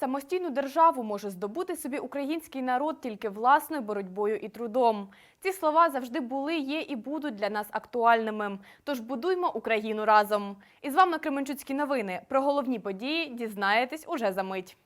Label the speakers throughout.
Speaker 1: Самостійну державу може здобути собі український народ тільки власною боротьбою і трудом. Ці слова завжди були, є і будуть для нас актуальними. Тож будуймо Україну разом. І з вами Кременчуцькі новини. Про головні події дізнаєтесь уже за мить.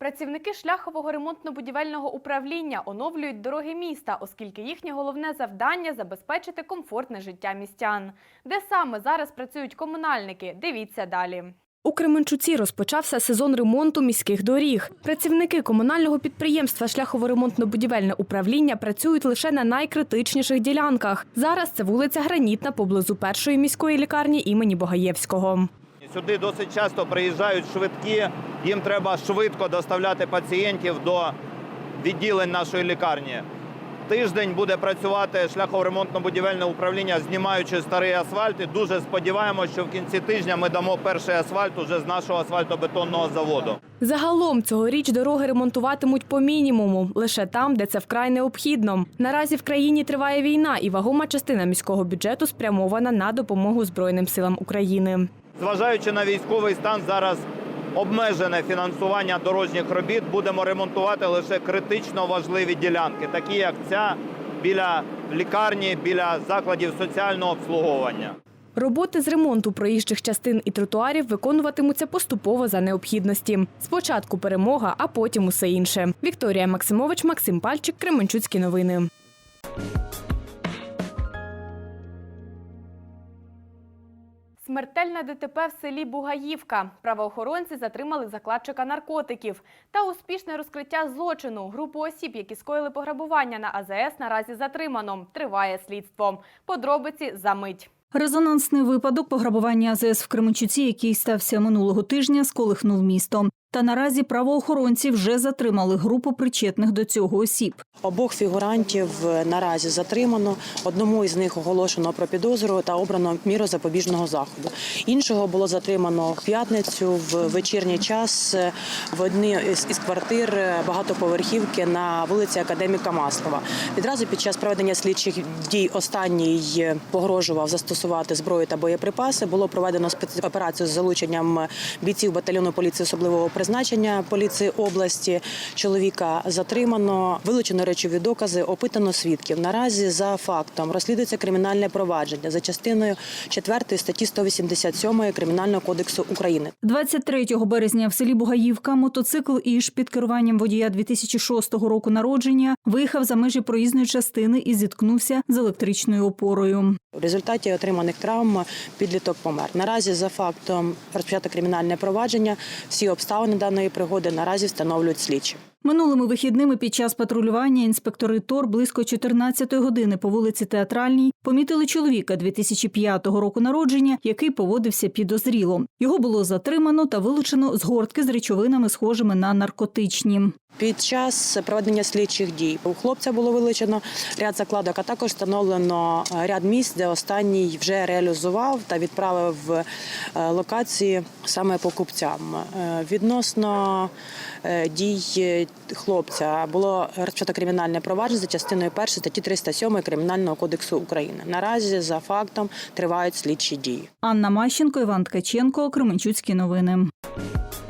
Speaker 1: Працівники шляхового ремонтно-будівельного управління оновлюють дороги міста, оскільки їхнє головне завдання забезпечити комфортне життя містян. Де саме зараз працюють комунальники? Дивіться далі. У Кременчуці розпочався сезон ремонту міських доріг. Працівники комунального підприємства Шляхово-ремонтно-будівельне управління працюють лише на найкритичніших ділянках. Зараз це вулиця Гранітна поблизу першої міської лікарні імені Богаєвського.
Speaker 2: Сюди досить часто приїжджають швидкі, їм треба швидко доставляти пацієнтів до відділень нашої лікарні. Тиждень буде працювати шляхово-ремонтно-будівельне управління, знімаючи старий асфальт. І дуже сподіваємося, що в кінці тижня ми дамо перший асфальт уже з нашого асфальтобетонного заводу.
Speaker 1: Загалом цьогоріч дороги ремонтуватимуть по мінімуму, лише там, де це вкрай необхідно. Наразі в країні триває війна, і вагома частина міського бюджету спрямована на допомогу Збройним силам України.
Speaker 2: Зважаючи на військовий стан, зараз обмежене фінансування дорожніх робіт. Будемо ремонтувати лише критично важливі ділянки, такі як ця біля лікарні, біля закладів соціального обслуговування.
Speaker 1: Роботи з ремонту проїжджих частин і тротуарів виконуватимуться поступово за необхідності. Спочатку перемога, а потім усе інше. Вікторія Максимович, Максим Пальчик, Кременчуцькі новини. Смертельне ДТП в селі Бугаївка. Правоохоронці затримали закладчика наркотиків. Та успішне розкриття злочину. Групу осіб, які скоїли пограбування на АЗС, наразі затримано. Триває слідство. Подробиці за мить.
Speaker 3: Резонансний випадок пограбування АЗС в Кременчуці, який стався минулого тижня, сколихнув місто. Та наразі правоохоронці вже затримали групу причетних до цього осіб.
Speaker 4: Обох фігурантів наразі затримано. Одному із них оголошено про підозру та обрано міру запобіжного заходу. Іншого було затримано в п'ятницю в вечірній час в одній із квартир багатоповерхівки на вулиці Академіка Маслова. Відразу під час проведення слідчих дій останній погрожував застосувати зброю та боєприпаси. Було проведено спецоперацію з залученням бійців батальйону поліції особливого призначення поліції області. Чоловіка затримано, вилучено речові докази, опитано свідків. Наразі за фактом розслідується кримінальне провадження за частиною 4 статті 187 Кримінального кодексу України.
Speaker 3: 23 березня в селі Бугаївка мотоцикл Іж під керуванням водія 2006 року народження виїхав за межі проїзної частини і зіткнувся з електричною опорою.
Speaker 4: В результаті отриманих травм підліток помер. Наразі за фактом розпочато кримінальне провадження. Всі обставини даної пригоди наразі встановлюють слідчі.
Speaker 3: Минулими вихідними під час патрулювання інспектори ТОР близько 14 години по вулиці Театральній помітили чоловіка 2005 року народження, який поводився підозріло. Його було затримано та вилучено з гортки з речовинами, схожими на наркотичні.
Speaker 4: Під час проведення слідчих дій у хлопця було вилучено ряд закладок, а також встановлено е, ряд місць, де останній вже реалізував та відправив е, локації саме покупцям. Е, Відносно дій хлопця було розпочато кримінальне провадження за частиною 1 статті 307 Кримінального кодексу України. Наразі за фактом тривають слідчі дії.
Speaker 3: Анна Мащенко, Іван Ткаченко, Кременчуцькі новини.
Speaker 1: –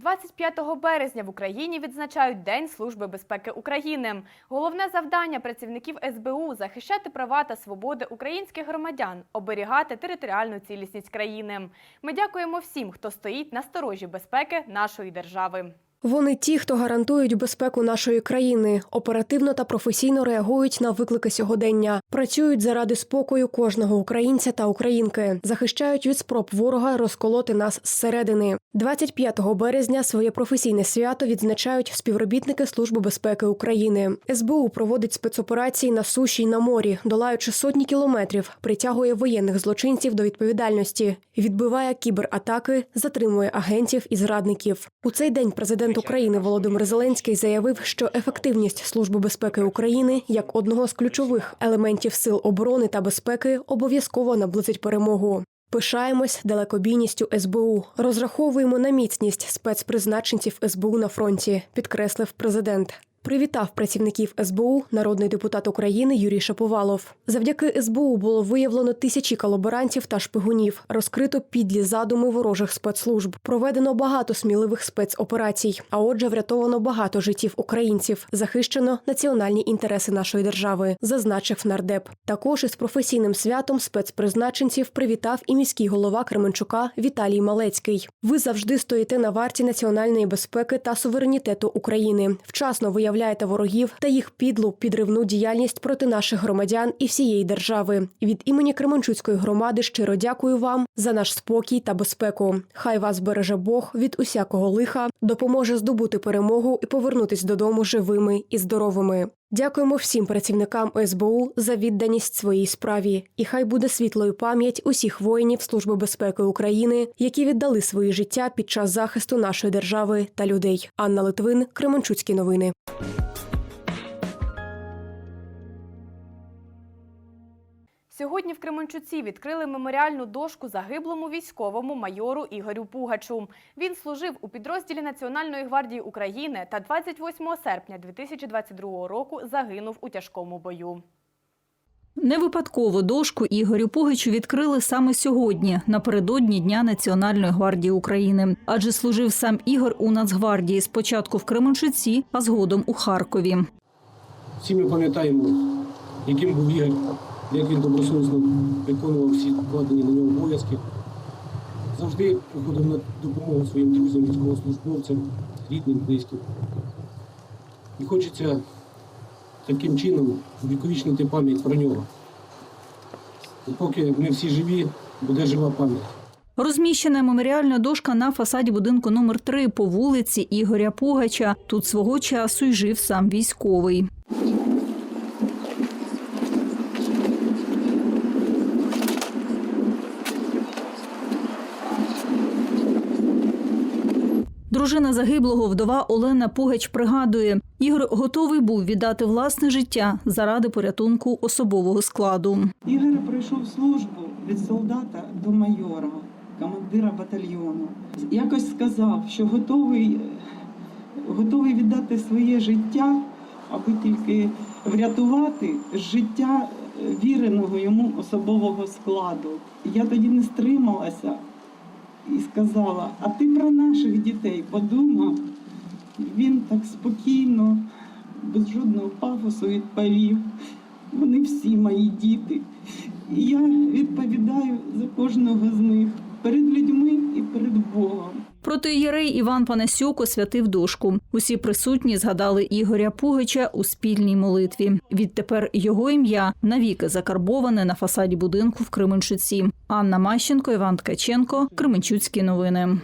Speaker 1: 25 березня в Україні відзначають День Служби безпеки України. Головне завдання працівників СБУ – захищати права та свободи українських громадян, оберігати територіальну цілісність країни. Ми дякуємо всім, хто стоїть на сторожі безпеки нашої держави.
Speaker 5: Вони ті, хто гарантують безпеку нашої країни, оперативно та професійно реагують на виклики сьогодення, працюють заради спокою кожного українця та українки, захищають від спроб ворога розколоти нас зсередини. 25 березня своє професійне свято відзначають співробітники Служби безпеки України. СБУ проводить спецоперації на суші й на морі, долаючи сотні кілометрів, притягує воєнних злочинців до відповідальності, відбиває кібератаки, затримує агентів і зрадників. У цей день президент України Володимир Зеленський заявив, що ефективність Служби безпеки України як одного з ключових елементів сил оборони та безпеки обов'язково наблизить перемогу. Пишаємось далекобійністю СБУ. Розраховуємо на міцність спецпризначенців СБУ на фронті, підкреслив президент. Привітав працівників СБУ народний депутат України Юрій Шаповалов. Завдяки СБУ було виявлено тисячі колаборантів та шпигунів, розкрито підлі задуми ворожих спецслужб. Проведено багато сміливих спецоперацій. А отже, врятовано багато життів українців. Захищено національні інтереси нашої держави, зазначив нардеп. Також із професійним святом спецпризначенців привітав і міський голова Кременчука Віталій Малецький. Ви завжди стоїте на варті національної безпеки та суверенітету України. Вчасно виявляєте ворогів та їх підлу підривну діяльність проти наших громадян і всієї держави. Від імені Кременчуцької громади щиро дякую вам за наш спокій та безпеку. Хай вас береже Бог від усякого лиха, допоможе здобути перемогу і повернутись додому живими і здоровими. Дякуємо всім працівникам СБУ за відданість своїй справі, і хай буде світлою пам'ять усіх воїнів Служби безпеки України, які віддали свої життя під час захисту нашої держави та людей. Анна Литвин, Кременчуцькі новини.
Speaker 1: Сьогодні в Кременчуці відкрили меморіальну дошку загиблому військовому майору Ігорю Пугачу. Він служив у підрозділі Національної гвардії України та 28 серпня 2022 року загинув у тяжкому бою.
Speaker 3: Не випадково дошку Ігорю Пугачу відкрили саме сьогодні, напередодні Дня Національної гвардії України. Адже служив сам Ігор у Нацгвардії спочатку в Кременчуці, а згодом у Харкові.
Speaker 6: Всі ми пам'ятаємо, яким був Ігор, як він добросовісно виконував всі вкладені на нього обов'язки. Завжди приходив на допомогу своїм друзям, військовослужбовцям, рідним, близьким. І хочеться таким чином увіковічнити пам'ять про нього. І поки ми всі живі, буде жива пам'ять.
Speaker 3: Розміщена меморіальна дошка на фасаді будинку номер 3 по вулиці Ігоря Пугача. Тут свого часу й жив сам військовий. Дружина загиблого вдова Олена Пугач пригадує, Ігор готовий був віддати власне життя заради порятунку особового складу.
Speaker 7: Ігор пройшов службу від солдата до майора, командира батальйону. Якось сказав, що готовий, готовий віддати своє життя, аби тільки врятувати життя віреного йому особового складу. Я тоді не стрималася і сказала: а ти про наших дітей подумав? Він так спокійно, без жодного пафосу відповів. Вони всі мої діти. І я відповідаю за кожного з них перед людьми і перед Богом.
Speaker 3: Протиєрей Іван Панасюк освятив дошку. Усі присутні згадали Ігоря Пугача у спільній молитві. Відтепер його ім'я навіки закарбоване на фасаді будинку в Кременчуці. Анна Мащенко, Іван Ткаченко, Кременчуцькі новини.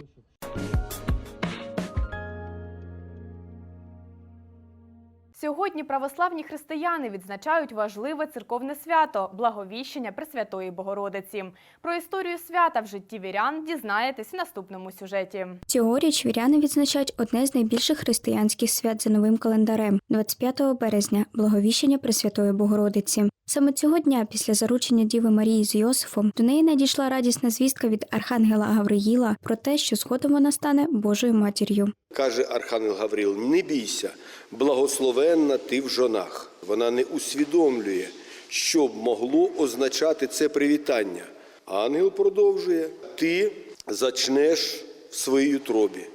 Speaker 1: Сьогодні православні християни відзначають важливе церковне свято благовіщення Пресвятої Богородиці. Про історію свята в житті вірян дізнаєтесь в наступному сюжеті.
Speaker 8: Цьогоріч віряни відзначають одне з найбільших християнських свят за новим календарем 25 березня благовіщення Пресвятої Богородиці. Саме цього дня, після заручення Діви Марії з Йосифом, до неї надійшла радісна звістка від архангела Гавриїла про те, що згодом вона стане Божою матір'ю.
Speaker 9: Каже Архангел Гаврил, не бійся, благословенна ти в жонах. Вона не усвідомлює, що б могло означати це привітання. Ангел продовжує: ти зачнеш в своїй утробі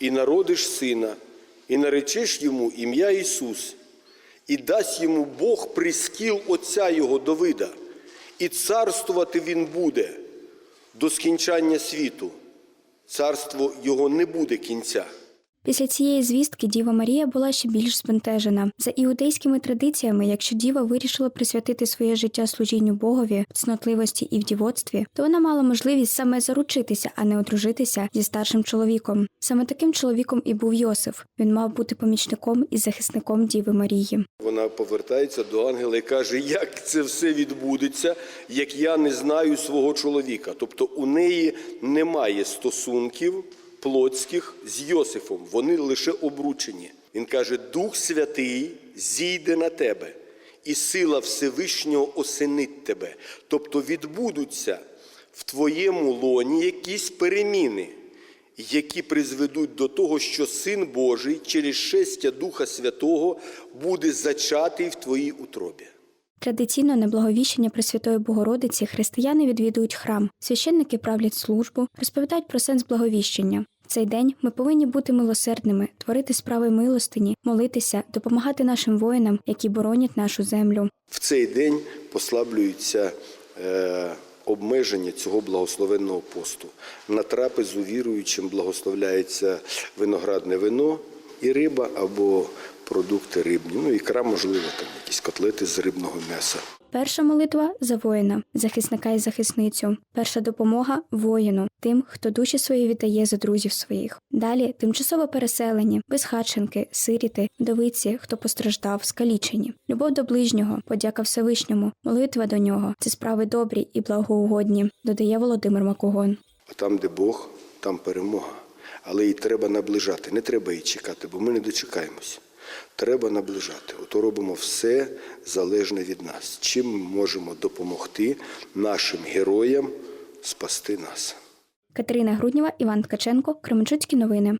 Speaker 9: і народиш сина, і наречеш йому ім'я Ісус, і дасть йому Бог прискіл Отця Його Давида, і царствувати він буде до скінчання світу. Царство його не буде кінця.
Speaker 8: Після цієї звістки Діва Марія була ще більш збентежена. За іудейськими традиціями, якщо діва вирішила присвятити своє життя служінню Богові, в цнотливості і в дівоцтві, то вона мала можливість саме заручитися, а не одружитися зі старшим чоловіком. Саме таким чоловіком і був Йосиф. Він мав бути помічником і захисником Діви Марії.
Speaker 9: Вона повертається до ангела і каже, як це все відбудеться, як я не знаю свого чоловіка. Тобто у неї немає стосунків плотських з Йосифом, вони лише обручені. Він каже: Дух Святий зійде на тебе, і сила Всевишнього осенить тебе. Тобто відбудуться в твоєму лоні якісь переміни. які призведуть до того, що Син Божий через шестя Духа Святого буде зачатий в твоїй утробі.
Speaker 8: Традиційно на благовіщення Пресвятої Богородиці християни відвідують храм, священники правлять службу, розповідають про сенс благовіщення. В цей день ми повинні бути милосердними, творити справи милостині, молитися, допомагати нашим воїнам, які боронять нашу землю.
Speaker 9: В цей день послаблюються е, обмеження цього благословенного посту. На трапезу віруючим благословляється виноградне вино і риба або продукти рибні. Ну, ікра, можливо, там якісь котлети з рибного м'яса.
Speaker 8: Перша молитва за воїна, захисника і захисницю. Перша допомога воїну, тим, хто душі свої віддає за друзів своїх. Далі тимчасово переселені, безхатченки, сиріти, вдовиці, хто постраждав, скалічені. Любов до ближнього, подяка Всевишньому, молитва до нього це справи добрі і благоугодні, додає Володимир Макогон.
Speaker 9: Там, де Бог, там перемога. Але її треба наближати. Не треба її чекати, бо ми не дочекаємось. Треба наближати. Ото робимо все залежне від нас. Чим ми можемо допомогти нашим героям спасти нас.
Speaker 8: Катерина Груднєва, Іван Ткаченко, Кременчуцькі новини.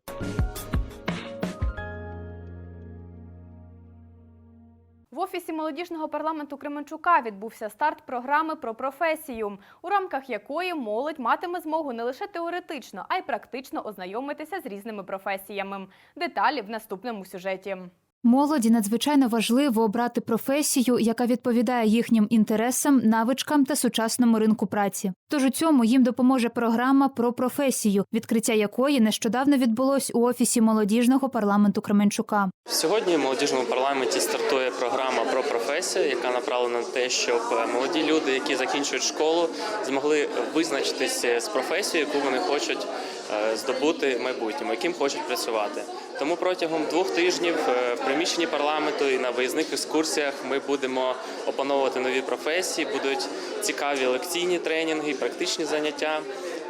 Speaker 1: В офісі молодіжного парламенту Кременчука відбувся старт програми про професію, у рамках якої молодь матиме змогу не лише теоретично, а й практично ознайомитися з різними професіями. Деталі в наступному сюжеті.
Speaker 10: Молоді надзвичайно важливо обрати професію, яка відповідає їхнім інтересам, навичкам та сучасному ринку праці. Тож у цьому їм допоможе програма про професію, відкриття якої нещодавно відбулось у офісі молодіжного парламенту Кременчука.
Speaker 11: Сьогодні в молодіжному парламенті стартує програма про професію, яка направлена на те, щоб молоді люди, які закінчують школу, змогли визначитися з професією, яку вони хочуть е, здобути в майбутньому, яким хочуть працювати. Тому протягом двох тижнів е, в приміщенні парламенту і на виїзних екскурсіях ми будемо опановувати нові професії. Будуть цікаві лекційні тренінги, практичні заняття,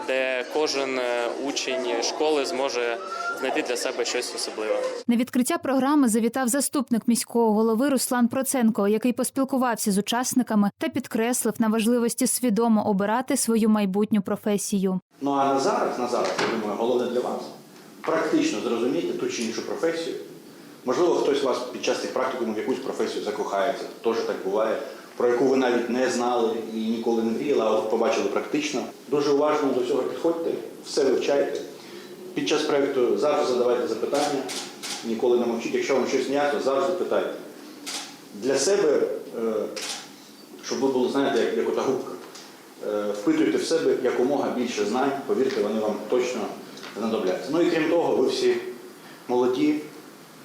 Speaker 11: де кожен е, учень школи зможе знайти для себе щось особливе.
Speaker 10: На відкриття програми завітав заступник міського голови Руслан Проценко, який поспілкувався з учасниками та підкреслив на важливості свідомо обирати свою майбутню професію.
Speaker 12: Ну а на зараз, на зараз, я думаю, головне для вас практично зрозуміти ту чи іншу професію. Можливо, хтось з вас під час цих практикумів якусь професію закохається, теж так буває, про яку ви навіть не знали і ніколи не мріяли, а от побачили практично. Дуже уважно до цього підходьте, все вивчайте. Під час проєкту завжди задавайте запитання, ніколи не мовчіть. Якщо вам щось ніяко, завжди питайте. Для себе, е, щоб ви були, знаєте, як, як ота губка. Е, Впитуйте в себе якомога більше знань, повірте, вони вам точно знадобляться. Ну і крім того, ви всі молоді,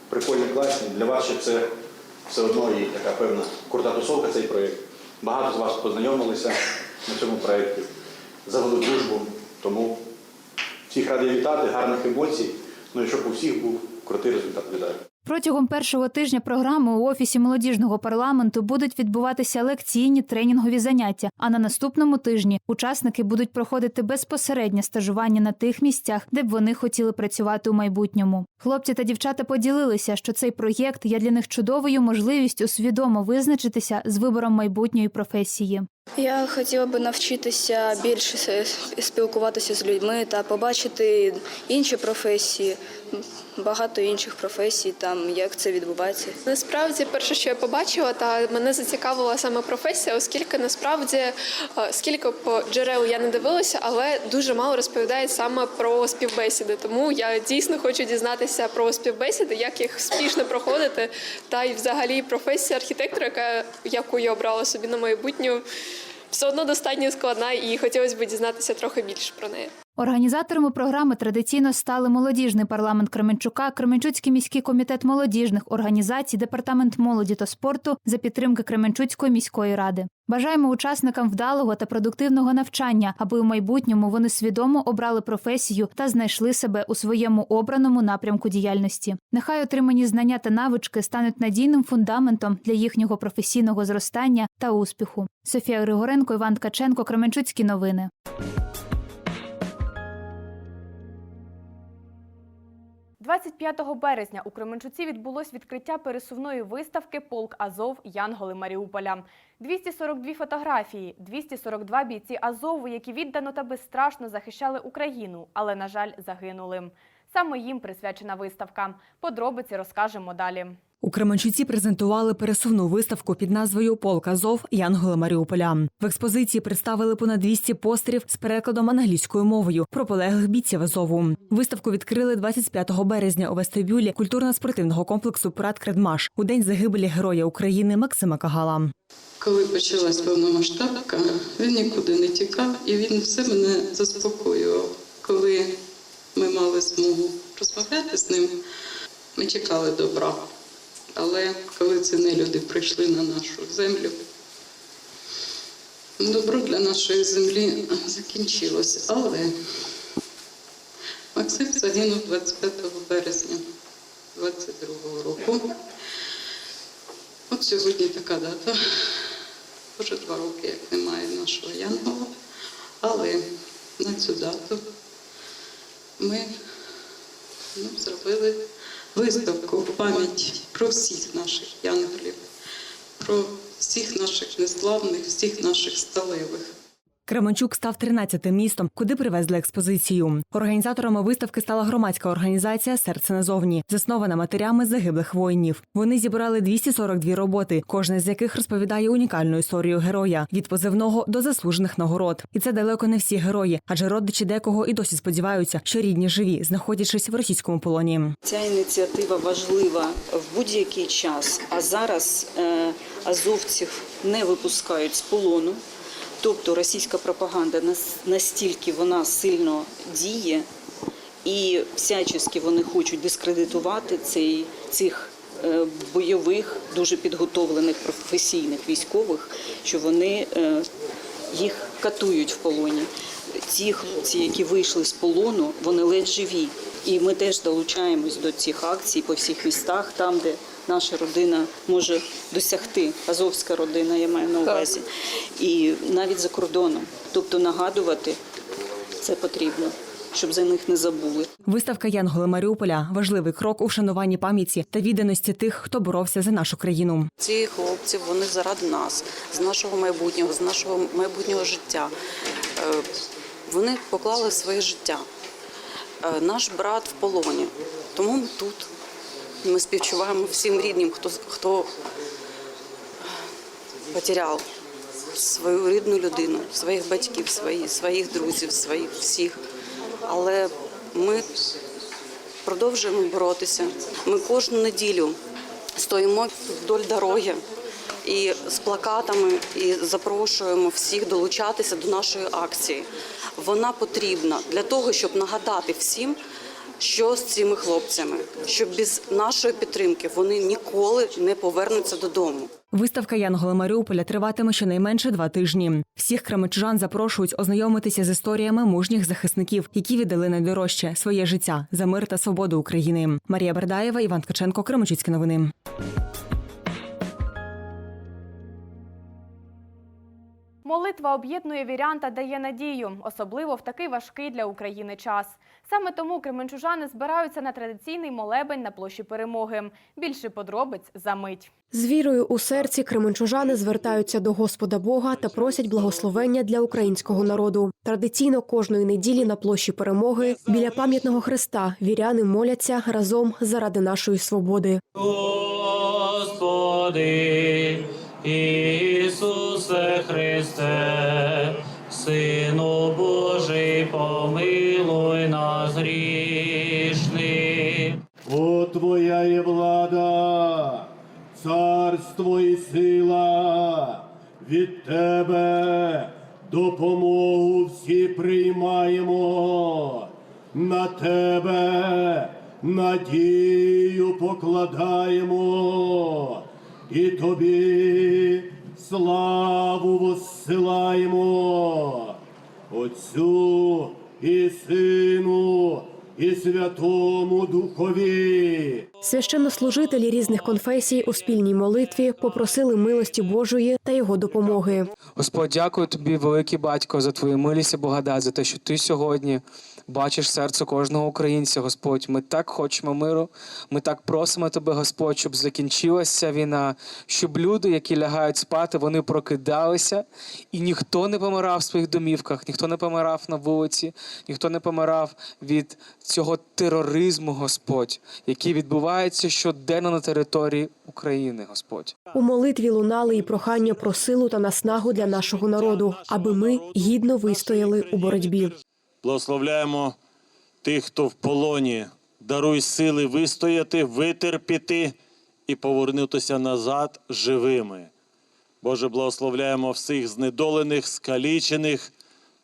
Speaker 12: прикольні, класні. Для вас ще це все одно є така певна крута тусовка цей проєкт. Багато з вас познайомилися на цьому проєкті, завели дружбу. Тому всіх радий вітати, гарних емоцій. Ну і щоб у всіх був крутий результат. Вітаю.
Speaker 10: Протягом першого тижня програми у офісі молодіжного парламенту будуть відбуватися лекційні тренінгові заняття. А на наступному тижні учасники будуть проходити безпосереднє стажування на тих місцях, де б вони хотіли працювати у майбутньому. Хлопці та дівчата поділилися, що цей проєкт є для них чудовою можливістю свідомо визначитися з вибором майбутньої професії.
Speaker 13: Я хотіла би навчитися більше спілкуватися з людьми та побачити інші професії, багато інших професій, там як це відбувається.
Speaker 14: Насправді, перше, що я побачила, та мене зацікавила саме професія, оскільки насправді е, скільки б джерел я не дивилася, але дуже мало розповідають саме про співбесіди. Тому я дійсно хочу дізнатися про співбесіди, як їх успішно проходити, та й взагалі професія архітектора, яка яку я обрала собі на майбутню, все одно достатньо складна, і хотілося б дізнатися трохи більше про неї.
Speaker 10: Організаторами програми традиційно стали молодіжний парламент Кременчука, Кременчуцький міський комітет молодіжних організацій, департамент молоді та спорту за підтримки Кременчуцької міської ради. Бажаємо учасникам вдалого та продуктивного навчання, аби у майбутньому вони свідомо обрали професію та знайшли себе у своєму обраному напрямку діяльності. Нехай отримані знання та навички стануть надійним фундаментом для їхнього професійного зростання та успіху. Софія Григоренко, Іван Ткаченко, Кременчуцькі новини.
Speaker 1: 25 березня у Кременчуці відбулось відкриття пересувної виставки Полк Азов Янголи Маріуполя. 242 фотографії, 242 бійці Азову, які віддано та безстрашно захищали Україну, але, на жаль, загинули. Саме їм присвячена виставка. Подробиці розкажемо далі.
Speaker 15: У Кременчуці презентували пересувну виставку під назвою Полк Азов Янголи Маріуполя. В експозиції представили понад 200 постерів з перекладом англійською мовою про полеглих бійців Азову. Виставку відкрили 25 березня у вестибюлі культурно-спортивного комплексу Парад Кредмаш у день загибелі Героя України Максима Кагала.
Speaker 16: Коли почалась повномасштабка, він нікуди не тікав і він все мене заспокоював. Коли ми мали змогу розмовляти з ним, ми чекали добра. Але коли ці нелюди прийшли на нашу землю, добро для нашої землі закінчилося. Але Максим загинув 25 березня 22 року. От сьогодні така дата. Вже два роки, як немає нашого Янгола. Але на цю дату ми ну, зробили виставку в пам'ять про всіх наших янголів, про всіх наших неславних, всіх наших сталевих.
Speaker 15: Кременчук став 13-тим містом, куди привезли експозицію. Організаторами виставки стала громадська організація Серце назовні, заснована матерями загиблих воїнів. Вони зібрали 242 роботи, кожна з яких розповідає унікальну історію героя від позивного до заслужених нагород. І це далеко не всі герої, адже родичі декого і досі сподіваються, що рідні живі, знаходячись в російському полоні.
Speaker 17: Ця ініціатива важлива в будь-який час. А зараз е, азовців не випускають з полону. Тобто російська пропаганда настільки вона сильно діє, і всячески вони хочуть дискредитувати цей, цих е, бойових, дуже підготовлених професійних військових, що вони е, їх катують в полоні. Ті хлопці, які вийшли з полону, вони ледь живі. І ми теж долучаємось до цих акцій по всіх містах, там, де наша родина може досягти, азовська родина, я маю на увазі, і навіть за кордоном. Тобто нагадувати це потрібно, щоб за них не забули.
Speaker 15: Виставка Янголи Маріуполя важливий крок у вшануванні пам'яті та відданості тих, хто боровся за нашу країну.
Speaker 17: Ці хлопці вони заради нас, з нашого майбутнього, з нашого майбутнього життя. Е, Вони поклали своє життя. Е, Наш брат в полоні, тому ми тут. Ми співчуваємо всім рідним, хто, хто потеряв свою рідну людину, своїх батьків, свої, своїх друзів, своїх всіх. Але ми продовжуємо боротися. Ми кожну неділю стоїмо вдоль дороги і з плакатами і запрошуємо всіх долучатися до нашої акції. Вона потрібна для того, щоб нагадати всім, що з цими хлопцями, що без нашої підтримки вони ніколи не повернуться додому.
Speaker 15: Виставка Янголи Маріуполя триватиме щонайменше два тижні. Всіх кременчужан запрошують ознайомитися з історіями мужніх захисників, які віддали найдорожче своє життя за мир та свободу України. Марія Бердаєва, Іван Ткаченко, Кремичицькі новини.
Speaker 1: Молитва об'єднує вірян та дає надію, особливо в такий важкий для України час. Саме тому кременчужани збираються на традиційний молебень на площі перемоги. Більше подробиць за мить.
Speaker 5: З вірою у серці кременчужани звертаються до Господа Бога та просять благословення для українського народу. Традиційно кожної неділі на площі перемоги біля пам'ятного хреста віряни моляться разом заради нашої свободи.
Speaker 18: Господи, Ісусе Христе, Сину Божий, помилуй нас грішних.
Speaker 6: О, Твоя є влада, царство і сила, від Тебе допомогу всі приймаємо, на Тебе надію покладаємо, і Тобі славу воссилаємо, Отцю і Сину і Святому Духові.
Speaker 5: Священнослужителі різних конфесій у спільній молитві попросили милості Божої та його допомоги.
Speaker 18: Господь, дякую тобі, великий батько, за твою милість і благодать, за те, що ти сьогодні
Speaker 19: бачиш серце кожного українця, Господь. Ми так хочемо миру. Ми так просимо тебе, Господь, щоб закінчилася війна, щоб люди, які лягають спати, вони прокидалися, і ніхто не помирав в своїх домівках, ніхто не помирав на вулиці, ніхто не помирав від цього тероризму, Господь, який відбувається щоденно на території України, Господь.
Speaker 5: У молитві лунали і прохання про силу та наснагу для нашого народу, аби ми гідно вистояли у боротьбі.
Speaker 20: Благословляємо тих, хто в полоні. Даруй сили вистояти, витерпіти і повернутися назад живими. Боже, благословляємо всіх знедолених, скалічених,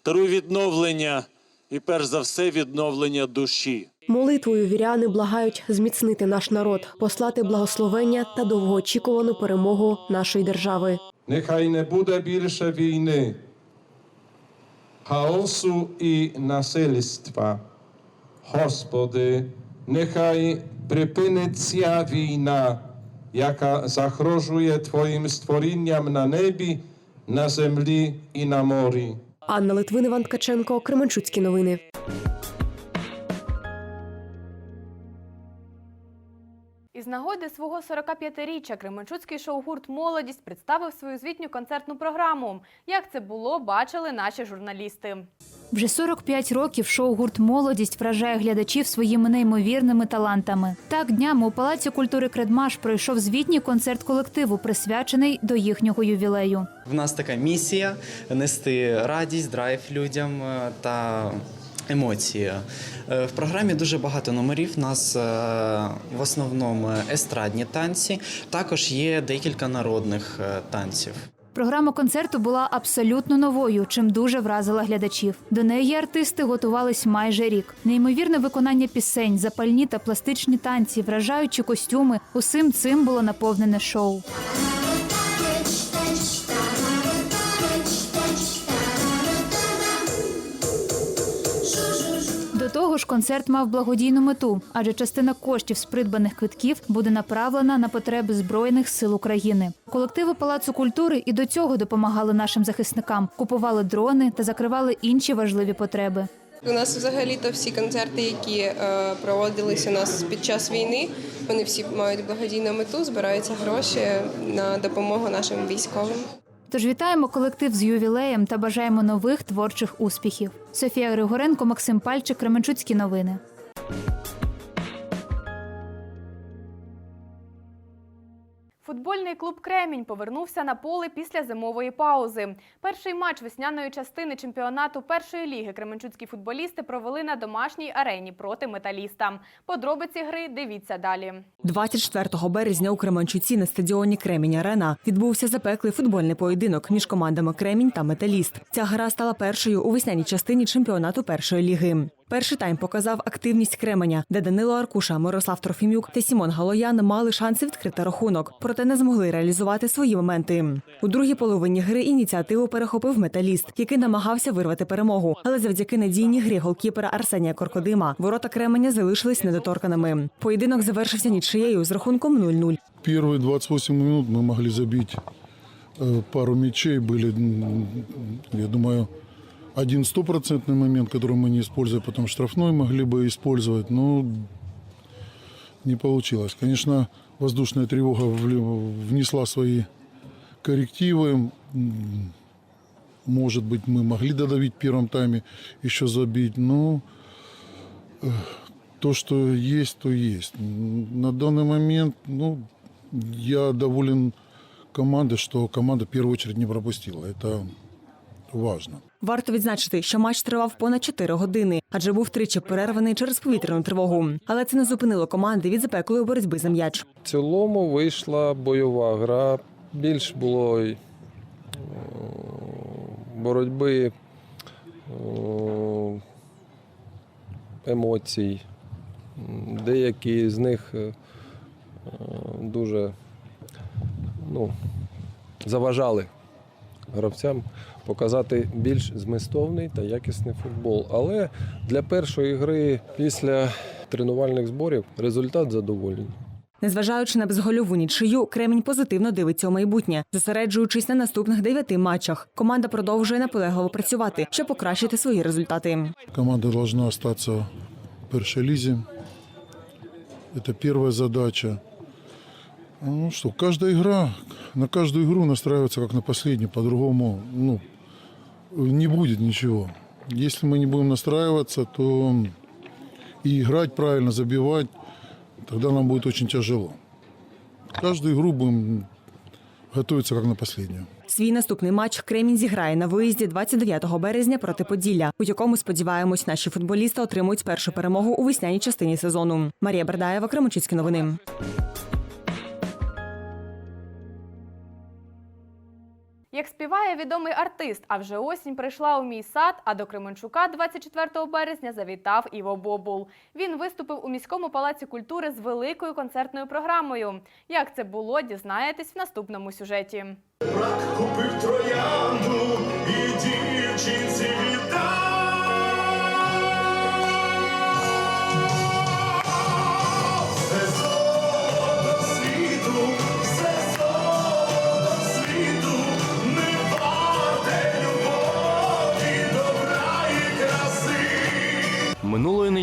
Speaker 20: даруй відновлення і перш за все відновлення душі.
Speaker 5: Молитвою віряни благають зміцнити наш народ, послати благословення та довгоочікувану перемогу нашої держави.
Speaker 21: Нехай не буде більше війни, хаосу і насильства. Господи, нехай припиниться війна, яка загрожує Твоїм створінням на небі, на землі і на морі.
Speaker 5: Анна Литвин, Іван Ткаченко, Кременчуцькі новини.
Speaker 1: Нагоди свого 45-річчя Кременчуцький шоу-гурт Молодість представив свою звітню концертну програму. Як це було, бачили наші журналісти.
Speaker 10: Вже 45 років шоу-гурт Молодість вражає глядачів своїми неймовірними талантами. Так днями у Палаці культури Кредмаш пройшов звітній концерт колективу, присвячений до їхнього ювілею.
Speaker 22: В нас така місія нести радість, драйв людям е, та емоції. Е, В програмі дуже багато номерів. У нас е, в основному естрадні танці. Також є декілька народних е, танців.
Speaker 10: Програма концерту була абсолютно новою, чим дуже вразила глядачів. До неї артисти готувались майже рік. Неймовірне виконання пісень, запальні та пластичні танці, вражаючі костюми. Усім цим було наповнене шоу. Того ж, концерт мав благодійну мету, адже частина коштів з придбаних квитків буде направлена на потреби Збройних сил України. Колективи Палацу культури і до цього допомагали нашим захисникам, купували дрони та закривали інші важливі потреби.
Speaker 23: У нас взагалі-то всі концерти, які е, проводились у нас під час війни, вони всі мають благодійну мету, збираються гроші на допомогу нашим військовим.
Speaker 10: Тож вітаємо колектив з ювілеєм та бажаємо нових творчих успіхів. Софія Григоренко, Максим Пальчик, Кременчуцькі новини.
Speaker 1: Футбольний клуб Кремінь повернувся на поле після зимової паузи. Перший матч весняної частини чемпіонату першої ліги кременчуцькі футболісти провели на домашній арені проти металіста. Подробиці гри дивіться далі.
Speaker 15: 24 березня у Кременчуці на стадіоні Кремінь Арена відбувся запеклий футбольний поєдинок між командами Кремінь та Металіст. Ця гра стала першою у весняній частині чемпіонату першої ліги. Перший тайм показав активність Кременя, де Данило Аркуша, Мирослав Трофімюк та Сімон Галоян мали шанси відкрити рахунок, проте не змогли реалізувати свої моменти. У другій половині гри ініціативу перехопив металіст, який намагався вирвати перемогу. Але завдяки надійній грі голкіпера Арсенія Коркодима ворота Кременя залишились недоторканими. Поєдинок завершився нічиєю з рахунком 0-0.
Speaker 24: Первые 28 минут мы могли забить э, пару мячей. Были, м, я думаю, Один стопроцентный момент, который мы не использовали, потом штрафной могли бы использовать, но не получилось. Конечно, воздушная тревога внесла свои коррективы. Может быть, мы могли додавить в первом тайме, еще забить, но э, то, что есть, то есть. На данный момент, ну, я доволен командой, что команда в первую очередь не пропустила. Это важно.
Speaker 15: Варто відзначити, що матч тривав понад 4 години, адже був тричі перерваний через повітряну тривогу. Але це не зупинило команди від запеклої боротьби за м'яч.
Speaker 25: В цілому вийшла бойова гра. Більш було е, боротьби, е, емоцій. Деякі з них е, дуже ну, заважали гравцям показати більш змістовний та якісний футбол. Але для першої гри після тренувальних зборів результат задоволений.
Speaker 15: Незважаючи на безгольову нічию, Кремінь позитивно дивиться у майбутнє, зосереджуючись на наступних дев'яти матчах. Команда продовжує наполегливо працювати, щоб покращити свої результати.
Speaker 24: Команда должна остаться в першей лизе. Это первая задача. Ну что, каждая игра, на каждую игру настраиваться как на последнюю, по-другому ну, не будет ничего. Если мы не будем настраиваться, то и играть правильно, забивать, тогда нам будет очень тяжело. Каждую игру будем готовиться как на последнюю.
Speaker 15: Свій наступний матч Кремінь зіграє на виїзді 29 березня проти Поділля, у якому сподіваємось, наші футболісти отримують першу перемогу у весняній частині сезону. Марія Бердаєва, Кременчуцькі новини.
Speaker 1: Як співає відомий артист, а вже осінь прийшла у мій сад, а до Кременчука 24 березня завітав Іво Бобул. Він виступив у міському палаці культури з великою концертною програмою. Як це було, дізнаєтесь в наступному сюжеті.
Speaker 26: Купив троянду і дівчинці віддав.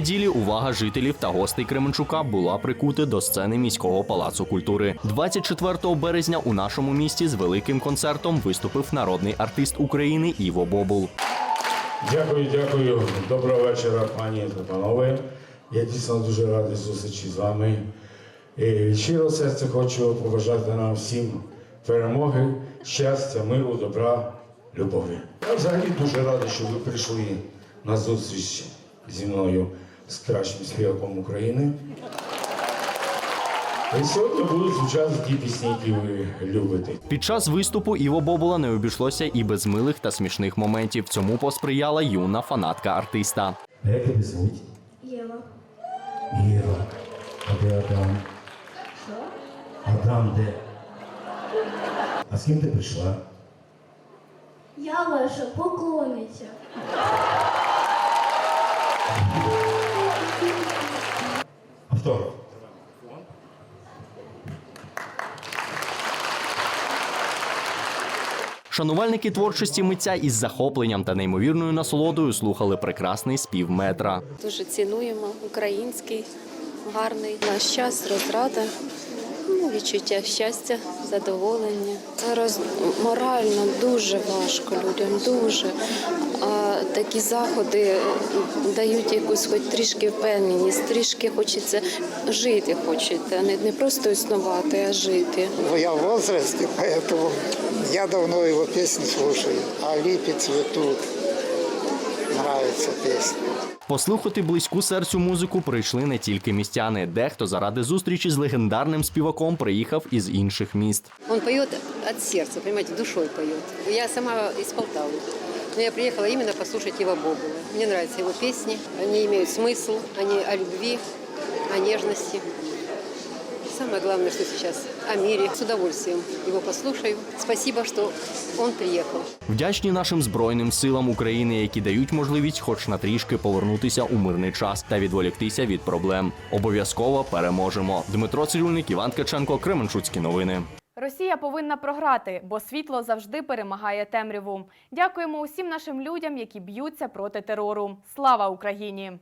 Speaker 27: Неділі увага жителів та гостей Кременчука була прикута до сцени міського палацу культури. 24 березня у нашому місті з великим концертом виступив народний артист України Іво Бобул.
Speaker 28: Дякую, дякую. Доброго вечора, пані та панове. Я дійсно дуже радий зустрічі з вами. І від щирого серця хочу побажати нам всім перемоги, щастя, миру, добра, любові. Я взагалі дуже радий, що ви прийшли на зустріч зі мною з кращим співаком України. І сьогодні будуть звучати ті пісні, які ви любите.
Speaker 27: Під час виступу Іво Бобула не обійшлося і без милих та смішних моментів. Цьому посприяла юна фанатка артиста.
Speaker 28: А як тебе звуть?
Speaker 29: Єва.
Speaker 28: Єва. А де Адам?
Speaker 29: Що?
Speaker 28: Адам де? А з ким ти прийшла?
Speaker 29: Я ваша поклонниця.
Speaker 28: Автограф.
Speaker 27: Шанувальники творчості митця із захопленням та неймовірною насолодою слухали прекрасний спів метра.
Speaker 30: Дуже цінуємо український, гарний наш час, розрада, ну, відчуття щастя, задоволення. Зараз морально дуже важко людям, дуже. А такі заходи дають якусь хоч трішки впевненість, трішки хочеться жити, хочеться, а не, не просто існувати, а жити.
Speaker 31: Ну, я в возрасте, поэтому я давно его песни слушаю. А липи цветут. Нравится песня.
Speaker 27: Послухати близьку серцю музику прийшли не тільки містяни. Дехто заради зустрічі з легендарним співаком приїхав із інших міст.
Speaker 32: Он поет от сердца, понимаете, душой поет. Я сама из Полтавы. Но я приехала именно послушать его Бобула. Мне нравятся его песни. Они имеют смысл, они о любви, о нежности. Самое главное, что сейчас о мире. С удовольствием его послушаю. Спасибо, что он приехал.
Speaker 27: Вдячні нашим збройним силам України, які дають можливість, хоч на трішки повернутися у мирний час та відволіктися від проблем. Обов'язково переможемо. Дмитро Цирюльник, Іван Ткаченко, Кременчуцькі новини.
Speaker 1: Росія повинна програти, бо світло завжди перемагає темряву. Дякуємо усім нашим людям, які б'ються проти терору. Слава Україні!